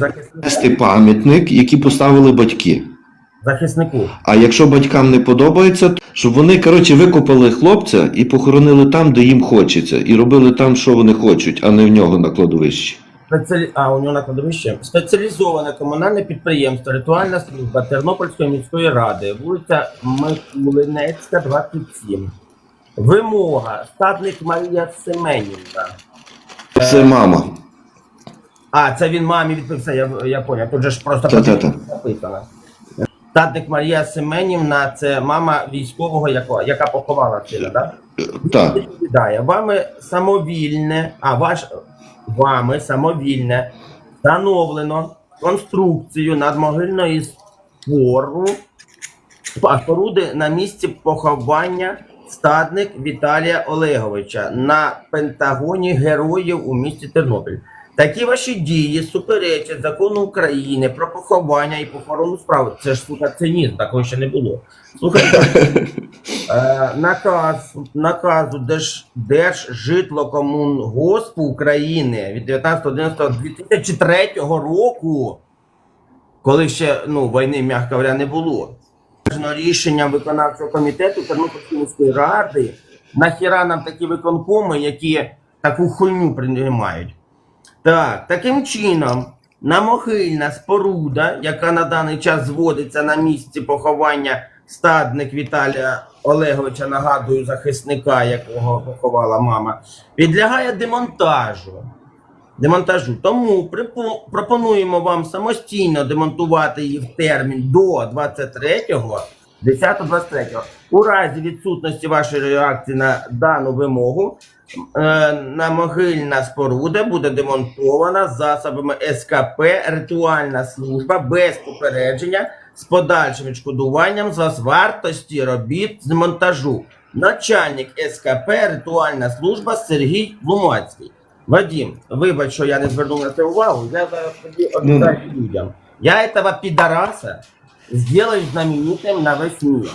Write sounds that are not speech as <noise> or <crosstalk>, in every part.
Захиснику. Пам'ятник, який поставили батьки. Захиснику. А якщо батькам не подобається, то щоб вони коротше викопали хлопця і похоронили там, де їм хочеться, і робили там, що вони хочуть, а не в нього на кладовищі. Спеціалі... А, у нього на кладовище. Спеціалізоване комунальне підприємство Ритуальна служба Тернопільської міської ради, вулиця Микулинецька, 27. Вимога. Статник Марія Семенівна. Це мама. А, це він мамі відписав, я, я поняв. Тут же ж просто Та-та-та. написано. Статник Марія Семенівна це мама військового, якого, яка поховала сина, так? Так. відповідає, вами самовільне, а ваш вами самовільне встановлено конструкцію надмогильної спору споруди на місці поховання стадник Віталія Олеговича на Пентагоні Героїв у місті Тернопіль. Такі ваші дії суперечать закону України про поховання і похоронну справу. Це ж сука цинізм, такого ще не було. Слухайте, <laughs> Е, наказ, наказу Держ, Держжитлокомунгоспу України від 19.11.2003 року, коли ще ну, війни, м'яко говоря, не було. Рішенням виконавчого комітету Тернопільської міської ради. Нахіра нам такі виконкоми, які таку хуйню приймають. Так, таким чином, намогильна споруда, яка на даний час зводиться на місці поховання стадник Віталія Олеговича, нагадую, захисника, якого поховала мама, підлягає демонтажу. Демонтажу. Тому пропонуємо вам самостійно демонтувати її в термін до 23-го, 10-23. У разі відсутності вашої реакції на дану вимогу, е, намогильна споруда буде демонтована засобами СКП ритуальна служба без попередження з подальшим відшкодуванням за вартості робіт з монтажу. Начальник СКП ритуальна служба Сергій Лумацький. Вадим, вибач, що я не звернув на це увагу. Я зараз тобі обіцяю людям. Я этого підараса сделаю знаменитим на весь мир.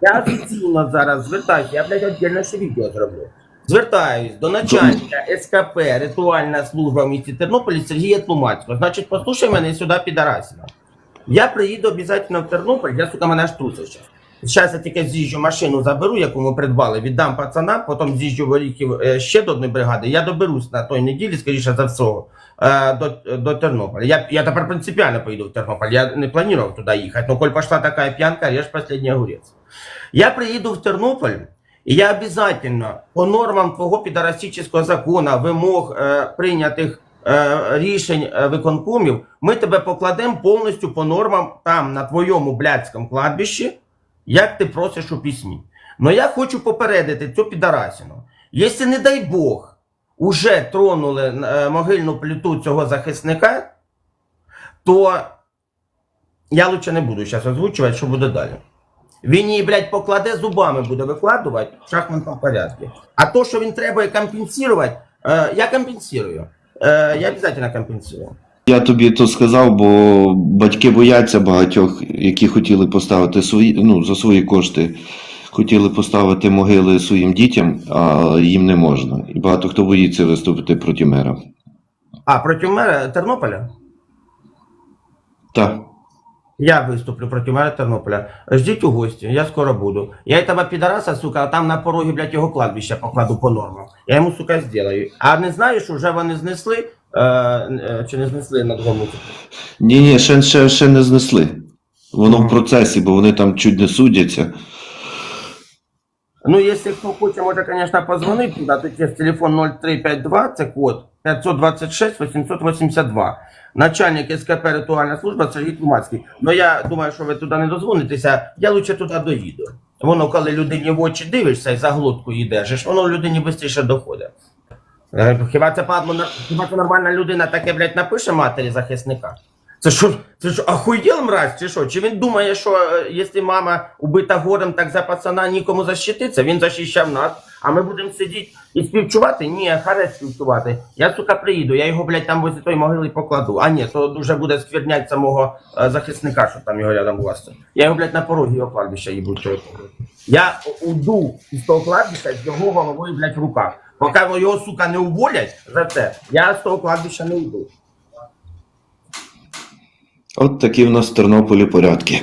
Я офіційно зараз звертаюся, я, блядь, отдельно ще відео зроблю. Звертаюсь до начальника СКП Ритуальна служба в місті Тернополі Сергія Тлумацького. Значить, послухай мене сюди, підарасина. Я приїду обов'язково в Тернопіль, я, сука, мене аж зараз. Зараз я тільки з'їжджу машину, заберу, яку ми придбали, віддам пацанам, потім з'їжджу в Оріхів е, ще до одної бригади. Я доберусь на той неділі, скоріше за все, до, до Тернополя. Я, я тепер принципіально поїду в Тернополь. Я не планував туди їхати. Ну, коль пішла така п'янка, режь последній огурець. Я приїду в Тернополь, і я обов'язково по нормам твого підарастичного закону, вимог е, прийнятих е, рішень виконкомів, ми тебе покладемо повністю по нормам там, на твоєму блядському кладбищі, як ти просиш у письмі. Но я хочу попередити цю підарасіну. Якщо, не дай Бог, уже тронули е, могильну плиту цього захисника, то я лучше не буду зараз озвучувати, що буде далі. Він її, блядь, покладе зубами, буде викладувати в шахматному порядку. А то, що він треба компенсувати, е, я компенсую. Е, я обов'язково компенсую. Я тобі то сказав, бо батьки бояться багатьох, які хотіли поставити свої, ну, за свої кошти, хотіли поставити могили своїм дітям, а їм не можна. І багато хто боїться виступити проти мера. А, проти мера Тернополя? Так. Я виступлю проти мера Тернополя. Ждіть у гості, я скоро буду. Я этого підараса, сука, там на порогі, блядь, його кладбища покладу по нормам. Я йому, сука, зроблю. А не знаю, що вже вони знесли, чи не знесли на другому. Ні, ні, ще, ще, ще не знесли. Воно в процесі, бо вони там чуть не судяться. Ну, якщо хто хоче, може, звісно, позвонити туди, то є телефон 0352, це код 526 882. Начальник СКП ритуальна служба Сергій Тлумацький. Ну я думаю, що ви туди не дозвонитеся, я лучше туди доїду. Воно, коли людині в очі дивишся і за глотку держиш, воно людині швидше доходить. Е, Хіба це падло, хіба це нормальна людина таке, блядь, напише матері захисника? Це що, це що, ахуєл мразь, чи що? Чи він думає, що е, якщо мама убита горем, так за пацана нікому защититься, він захищав нас, а ми будемо сидіти і співчувати? Ні, харе співчувати. Я, сука, приїду, я його, блядь, там возле тої могили покладу. А ні, то дуже буде сквернять самого е, захисника, що там його рядом власне. Я його, блядь, на порогі його кладбища їбу. чого. Я уйду із того кладбища з його головою, блядь, в руках. Поки його, сука, не уволять за це, я з того кладбища не уйду. От такі в нас в Тернополі порядки.